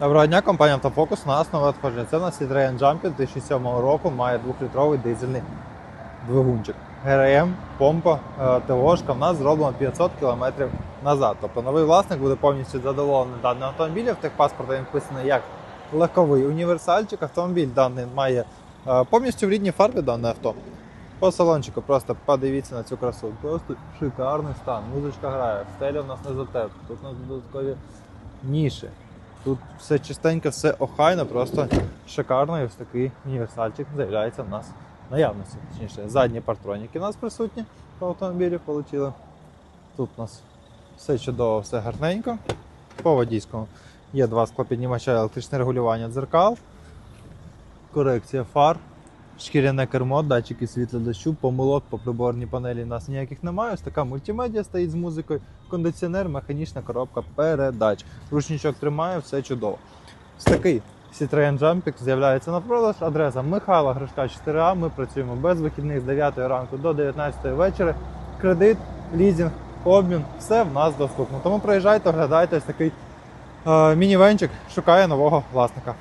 Доброго дня, компанія Автофокус. У нас нове надходження. Це у нас Citroen Jumpy 2007 року, має 2-літровий дизельний двигунчик. ГРМ, помпа, е, ТОшка в нас зроблено 500 км назад. Тобто новий власник буде повністю задоволений даним автомобілем. В техпаспорті він вписаний як легковий універсальчик. Автомобіль даний має е, повністю в рідній фарбі дане авто. По салончику просто подивіться на цю красу. Просто шикарний стан. Музичка грає, стеля в нас не затерта. Тут у нас додаткові ніші. Тут все чистенько, все охайно, просто шикарно і ось такий універсальчик з'являється в нас наявності. Точніше, задні партроніки у нас присутні по автомобілі отримали. Тут у нас все чудово, все гарненько. По водійському є два склопіднімача, електричне регулювання дзеркал, корекція фар, шкіряне кермо, датчики світла дощу, помилок по приборній панелі у нас ніяких немає. Ось така мультимедіа стоїть з музикою, кондиціонер, механічна коробка передач. Ручничок тримає, все чудово. Ось такий Citroen Jumpix з'являється на продаж. Адреса Михайла Гришка 4А. Ми працюємо без вихідних з 9 ранку до 19 вечора. Кредит, лізинг, обмін, все в нас доступно. Тому приїжджайте, оглядайте ось такий е, мінівенчик, шукає нового власника.